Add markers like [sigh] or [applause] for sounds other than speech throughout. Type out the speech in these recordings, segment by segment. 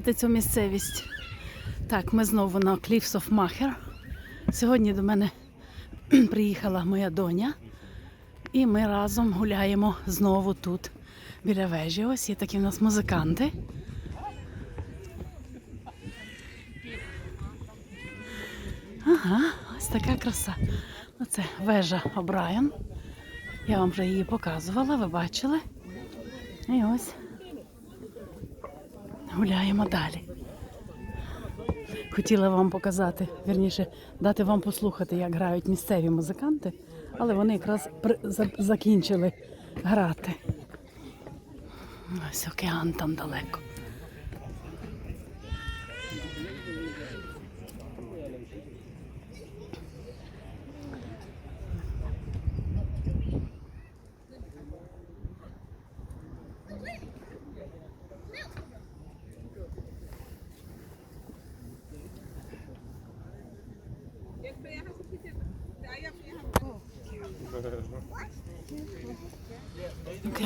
Впізнаєте цю місцевість? Так, ми знову на Cliffs of Macher. Сьогодні до мене [clears throat] приїхала моя доня, і ми разом гуляємо знову тут, біля вежі. Ось є такі в нас музиканти. Ага, ось така краса. Оце вежа О'Брайен. Я вам вже її показувала, ви бачили. І ось гуляємо далі. Хотіла вам показати, вірніше, дати вам послухати, як грають місцеві музиканти, але вони якраз закінчили грати. Ось океан там далеко.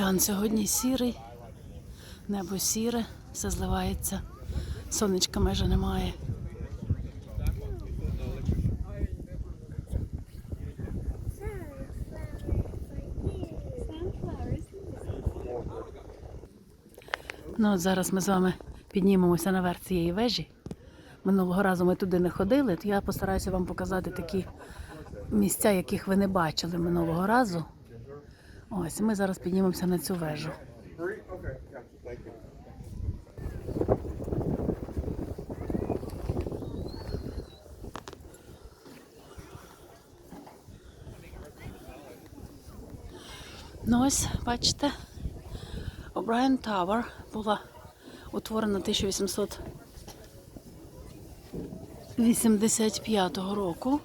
Океан сьогодні сірий, небо сіре, все зливається, сонечка майже немає. Ну от зараз ми з вами піднімемося наверх цієї вежі. Минулого разу ми туди не ходили, то я постараюся вам показати такі місця, яких ви не бачили минулого разу. Ось ми зараз піднімемося на цю вежу. Ну ось, бачите, O'Brien Tower була утворена 1885 року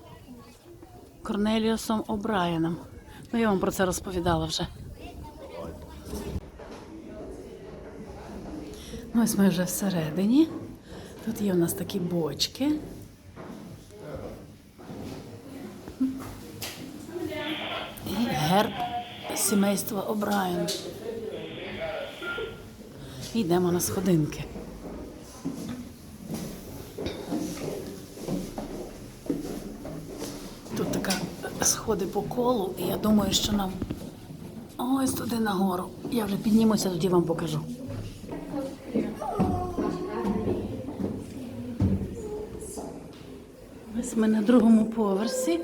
Корнеліусом О'Брайеном. Ну, я вам про це розповідала вже. Ну, ось ми вже всередині. Тут є у нас такі бочки. І герб сімейства О'Брайен. Йдемо на сходинки. Тут така сходи по колу, і я думаю, що нам ось туди нагору. Я вже піднімуся, тоді вам покажу. Ось ми на другому поверсі.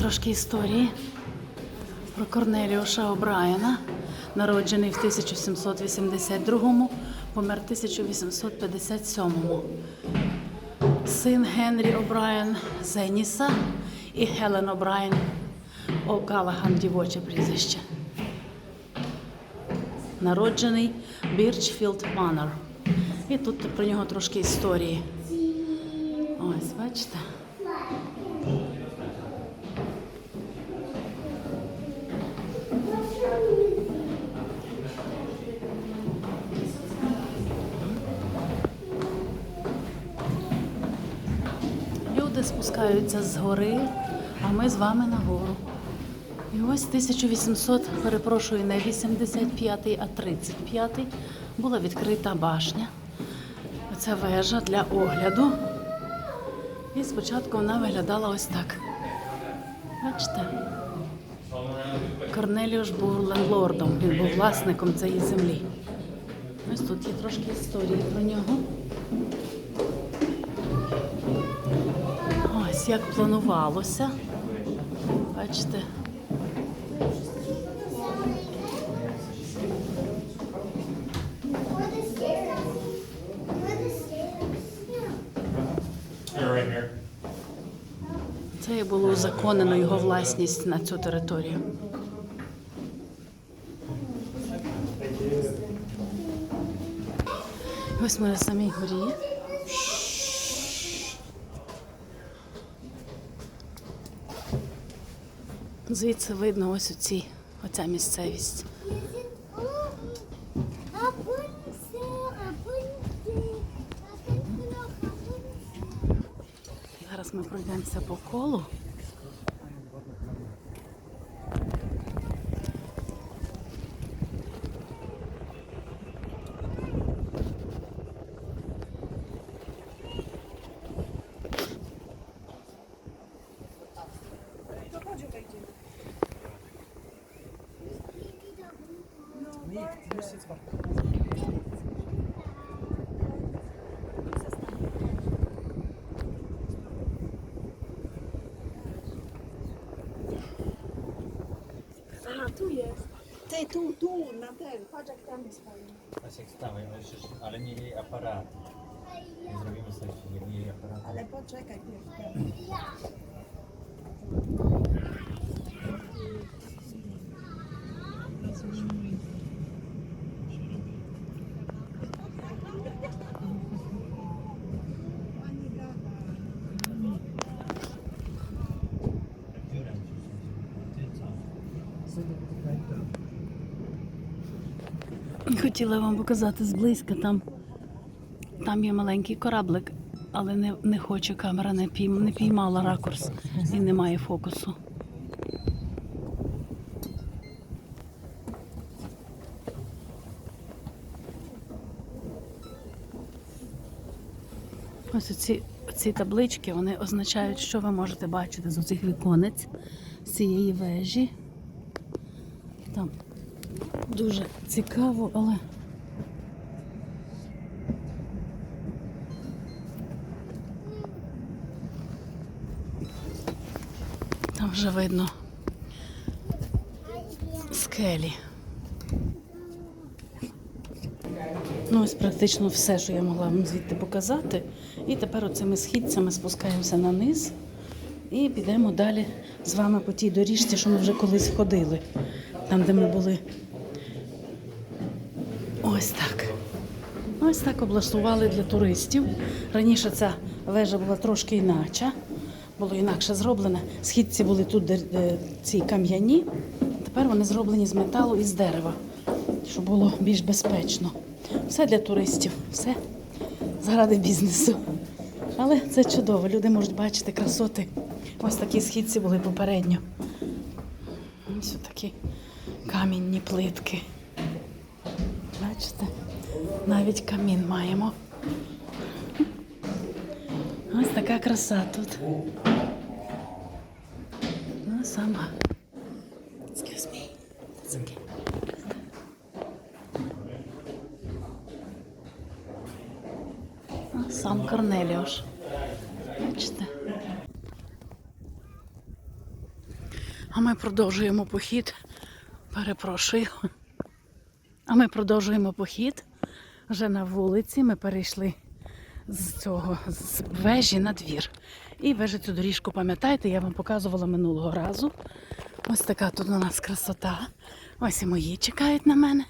Трошки історії Корнеліуша О'Брайена, народжений в 1782-му, помер в 1857-му. Син Генрі О'Брайен Зеніса і Хелен О'Брайен О'Галаган дівоче прізвище. Народжений Бірчфілд Манор. І тут про нього трошки історії. Ось, бачите? Люди спускаються з гори, а ми з вами нагору. І ось 1800, перепрошую, не 85-й, а 35-й була відкрита башня. Оця вежа для огляду. І спочатку вона виглядала ось так. Бачите? Корнеліуш був лендлордом, він був власником цієї землі. Ось тут є трошки історії про нього. Як планувалося. Бачите. Це і було узаконено його власність на цю територію. Ось ми на самій горі. Звідси видно ось оці, оця місцевість. Зараз ми пройдемося по колу. Aha, tu jest. Ty, tu, tu, na ten. Patrz jak tam jest fajnie. Właśnie stałe, ale jeszcze- ale nie jej aparat. Nie zrobimy selfie, nie jej aparat. Ale poczekaj pierwszy. Хотіла вам показати зблизька. Там, там є маленький кораблик, але не, не хоче камера, не, пійм, не піймала ракурс і немає фокусу. Ось ці, ці таблички вони означають, що ви можете бачити з оцих віконець з цієї вежі. Дуже цікаво, але. Там вже видно скелі. Ну, ось практично все, що я могла вам звідти показати. І тепер оцими східцями спускаємося на низ і підемо далі з вами по тій доріжці, що ми вже колись ходили. Там, де ми були. Ось так. Ось так облаштували для туристів. Раніше ця вежа була трошки інача, було інакше зроблено. Східці були тут де, де ці кам'яні, тепер вони зроблені з металу і з дерева, щоб було більш безпечно. Все для туристів, все заради бізнесу. Але це чудово. Люди можуть бачити красоти. Ось такі східці були попередньо. Ось такі камінні плитки. Бачите? Навіть камін маємо. Ось така краса тут. Ну, сама. Excuse me. Okay. А, Сам Корнеліош. Бачите? А ми продовжуємо похід. Перепрошую. А ми продовжуємо похід вже на вулиці. Ми перейшли з цього з вежі на двір. І вежі цю доріжку, пам'ятаєте, я вам показувала минулого разу. Ось така тут у нас красота. Ось і мої чекають на мене.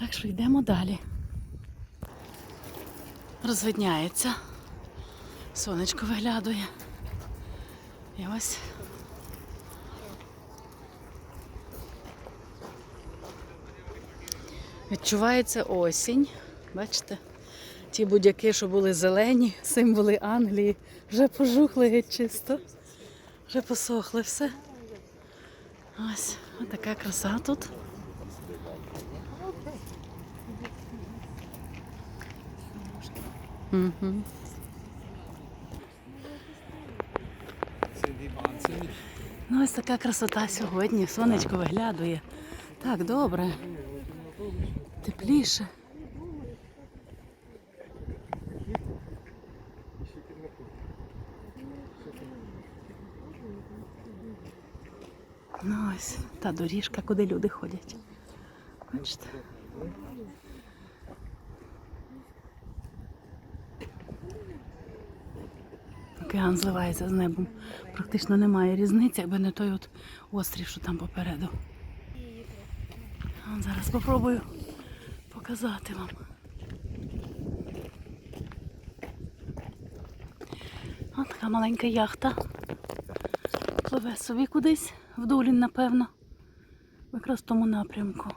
Так що йдемо далі. Розвидняється. Сонечко виглядує. І ось Відчувається осінь. Бачите? Ті будь-які, що були зелені, символи Англії, вже пожухли геть чисто. Вже посохли все. Ось, ось така краса тут. Угу. Ну, ось така красота сьогодні. Сонечко виглядує. Так, добре. Тепліше. Ну ось та доріжка, куди люди ходять. Бачите? Океан зливається з небом. Практично немає різниці, якби не той от острів, що там попереду. Зараз спробую показати вам. От така маленька яхта. Пливе собі кудись в Дулін, напевно. Якраз в тому напрямку.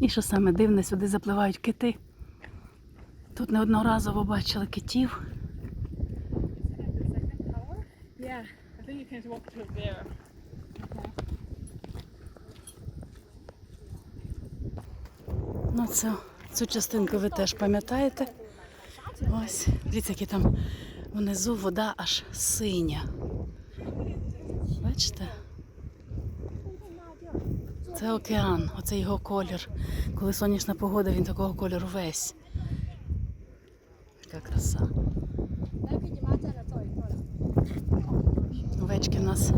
І що саме дивне, сюди запливають кити. Тут неодноразово бачили китів. Walk to there. Ну, цю, цю частинку ви теж пам'ятаєте. Ось, дивіться, які там внизу вода аж синя. Бачите? Це океан, оце його колір. Коли сонячна погода, він такого кольору весь. Яка краса. Овечки в нас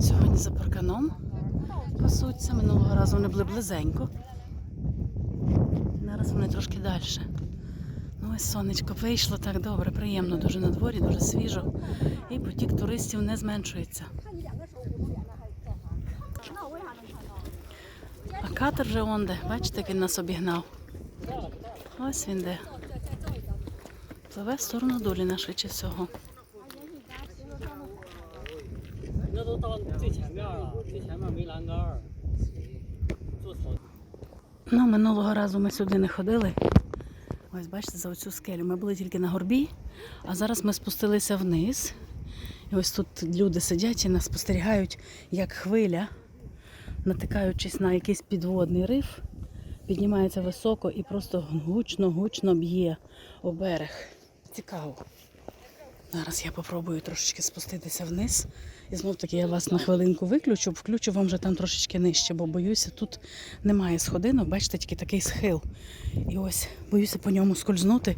сьогодні за парканом пасуться. Минулого разу вони були близенько. Зараз вони трошки далі. Ну ось сонечко вийшло так добре, приємно дуже на дворі, дуже свіжо. І потік туристів не зменшується. А катер вже он де, бачите, як він нас обігнав. Ось він де. Пливе в сторону долі на швидше всього. 最前面了，最前面没栏杆儿，坐草 Ну, минулого разу ми сюди не ходили. Ось бачите, за оцю скелю. Ми були тільки на горбі, а зараз ми спустилися вниз. І ось тут люди сидять і нас спостерігають, як хвиля, натикаючись на якийсь підводний риф, піднімається високо і просто гучно-гучно б'є о берег. Цікаво. Зараз я попробую трошечки спуститися вниз. І знов таки я вас на хвилинку виключу, включу вам вже там трошечки нижче, бо боюся, тут немає сходинок, бачите, тільки такий схил. І ось боюся по ньому скользнути,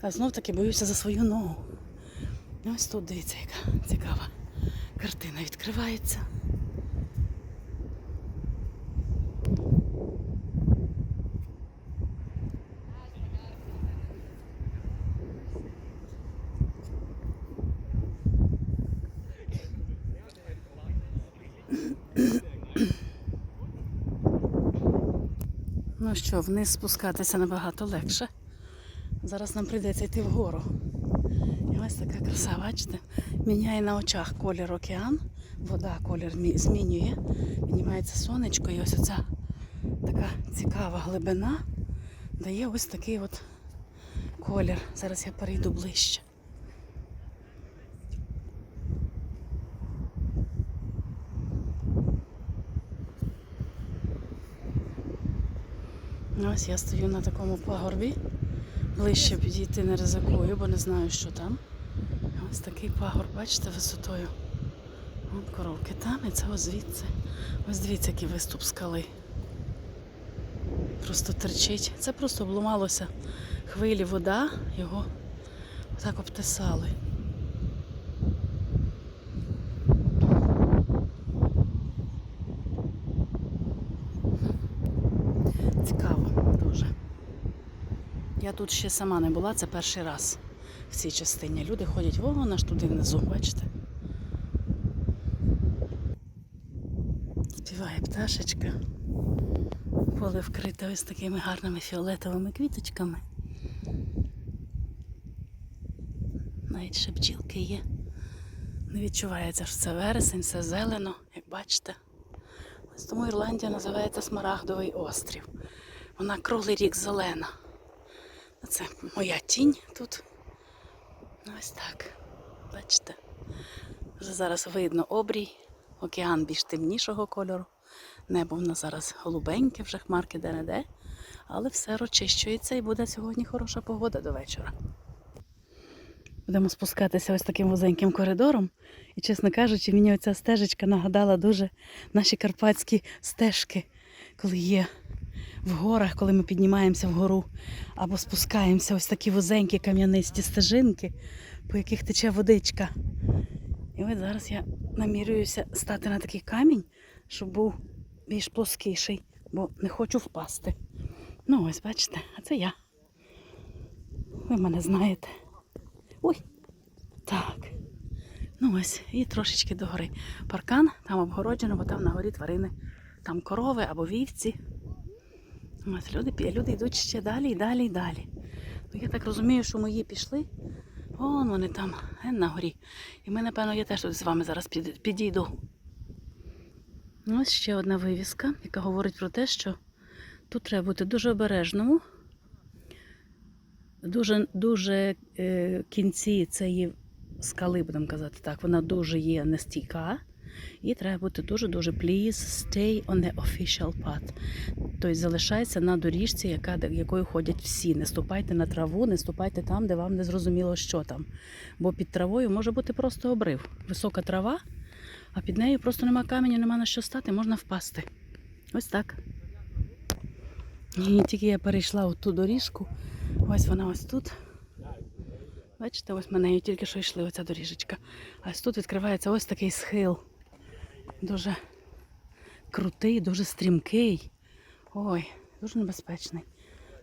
а знов таки боюся за свою ногу. Ось тут дивіться, яка цікава картина відкривається. Ну що, вниз спускатися набагато легше. Зараз нам прийдеться йти вгору. І ось така краса, бачите? Міняє на очах колір океан, вода колір змінює, піднімається сонечко, і ось оця така цікава глибина дає ось такий от колір. Зараз я перейду ближче. Ось я стою на такому пагорбі. Ближче підійти не ризикую, бо не знаю, що там. Ось такий пагорб, бачите, висотою. От коровки там і це ось звідси. Ось дивіться, який виступ скали. Просто терчить. Це просто обламалося хвилі вода, його отак обтисали. Цікаво дуже. Я тут ще сама не була, це перший раз в цій частині. Люди ходять вон аж туди внизу, бачите? Співає пташечка. Поле вкрите ось такими гарними фіолетовими квіточками. Навіть ще бджілки є. Не відчувається, що це вересень, все зелено, як бачите. Ось тому Ірландія називається Смарагдовий острів. Вона круглий рік зелена. Це моя тінь тут. Ну, Ось так. Бачите? Вже зараз видно обрій, океан більш темнішого кольору. Небо в нас зараз голубеньке, вже хмарки де-не-де. Але все розчищується і буде сьогодні хороша погода до вечора. Будемо спускатися ось таким вузеньким коридором. І, чесно кажучи, мені оця стежечка нагадала дуже наші карпатські стежки, коли є в горах, коли ми піднімаємося вгору або спускаємося ось такі вузенькі кам'янисті стежинки, по яких тече водичка. І ось зараз я намірююся стати на такий камінь, щоб був більш плоскіший, бо не хочу впасти. Ну, ось бачите, а це я. Ви мене знаєте. Ой, так. Ну ось, і трошечки догори. Паркан, там обгороджено, бо там на горі тварини. Там корови або вівці. Ось люди, люди йдуть ще далі і далі і далі. Ну, я так розумію, що мої пішли. Вон вони там, ген на горі. І ми, напевно, я теж тут з вами зараз підійду. Ось ще одна вивіска, яка говорить про те, що Тут треба бути дуже обережному. Дуже, дуже е, кінці цієї скали, будемо казати так, вона дуже є нестійка. І треба бути дуже-дуже please stay on the official path. Тобто залишайся на доріжці, яка, якою ходять всі. Не ступайте на траву, не ступайте там, де вам не зрозуміло, що там. Бо під травою може бути просто обрив. Висока трава, а під нею просто нема каменю, нема на що стати, можна впасти. Ось так. І тільки я перейшла от ту доріжку, ось вона ось тут. Бачите, ось ми нею тільки що йшли, оця доріжечка. А ось тут відкривається ось такий схил. Дуже крутий, дуже стрімкий. Ой, дуже небезпечний.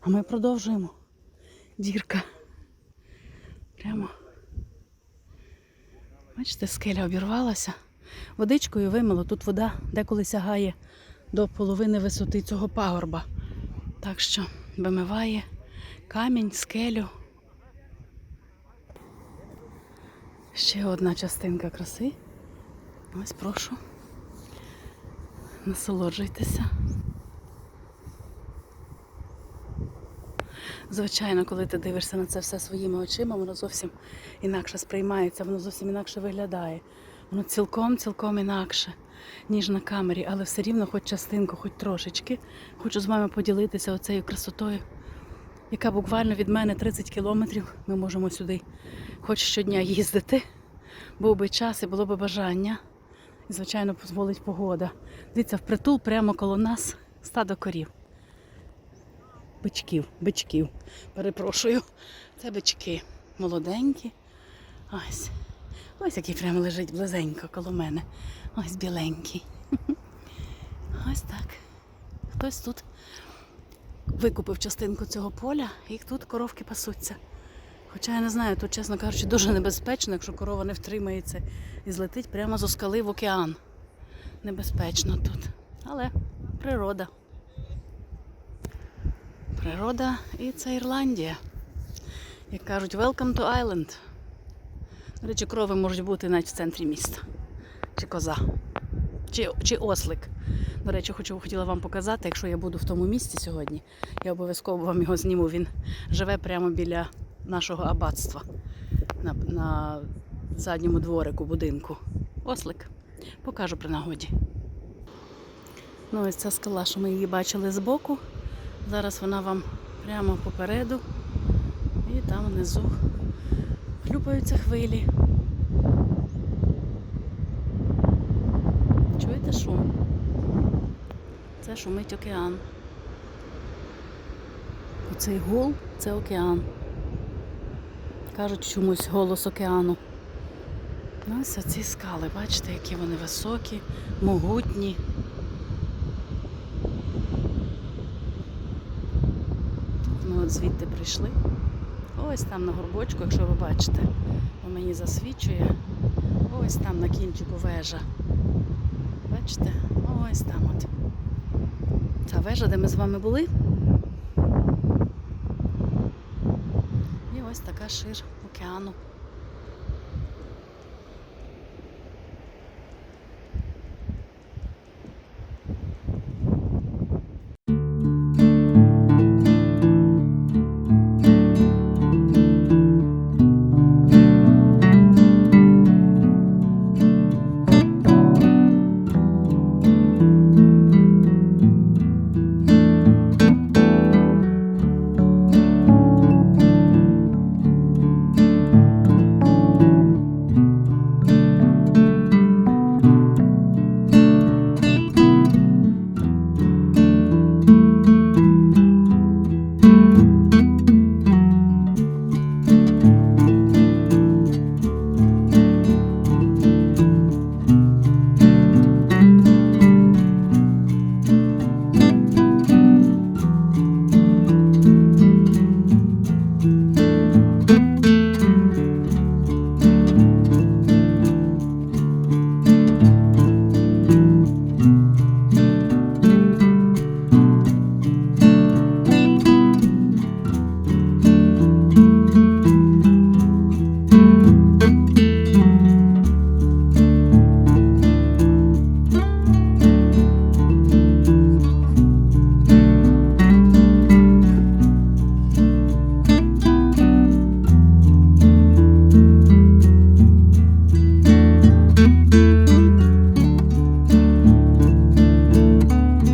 А ми продовжуємо. Дірка. Прямо. Бачите, скеля обірвалася. Водичкою вимило. Тут вода деколи сягає до половини висоти цього пагорба. Так що вимиває камінь, скелю. Ще одна частинка краси. Ось прошу. Насолоджуйтеся. Звичайно, коли ти дивишся на це все своїми очима, воно зовсім інакше сприймається, воно зовсім інакше виглядає. Воно цілком, цілком інакше, ніж на камері, але все рівно, хоч частинку, хоч трошечки, хочу з вами поділитися оцею красотою, яка буквально від мене 30 кілометрів. Ми можемо сюди хоч щодня їздити. Був би час і було би бажання. І, звичайно, дозволить погода. Дивіться, впритул прямо коло нас стадо корів. Бичків, бичків. Перепрошую. Це бички. Молоденькі. Ось. Ось який прямо лежить близенько коло мене. Ось біленький. [laughs] Ось так. Хтось тут викупив частинку цього поля, і тут коровки пасуться. Хоча я не знаю, тут, чесно кажучи, дуже небезпечно, якщо корова не втримається і злетить прямо зо скали в океан. Небезпечно тут. Але природа. Природа і це Ірландія. Як кажуть, welcome to Island. До речі, корови можуть бути навіть в центрі міста. Чи коза. Чи, чи ослик. До речі, хочу хотіла вам показати, якщо я буду в тому місці сьогодні, я обов'язково вам його зніму. Він живе прямо біля нашого аббатства на, на задньому дворику будинку. Ослик. Покажу при нагоді. Ну, ось ця скала, що ми її бачили збоку. Зараз вона вам прямо попереду. І там внизу хлюпаються хвилі. Чуєте шум? Це шумить океан. Оцей гул це океан. Кажуть чомусь голос океану. Ну, ось ці скали, бачите, які вони високі, могутні. Ми от звідти прийшли. Ось там на горбочку, якщо ви бачите, бо мені засвічує. Ось там на кінчику вежа. Бачите? Ось там от. Ця вежа, де ми з вами були. Ось така шир океану.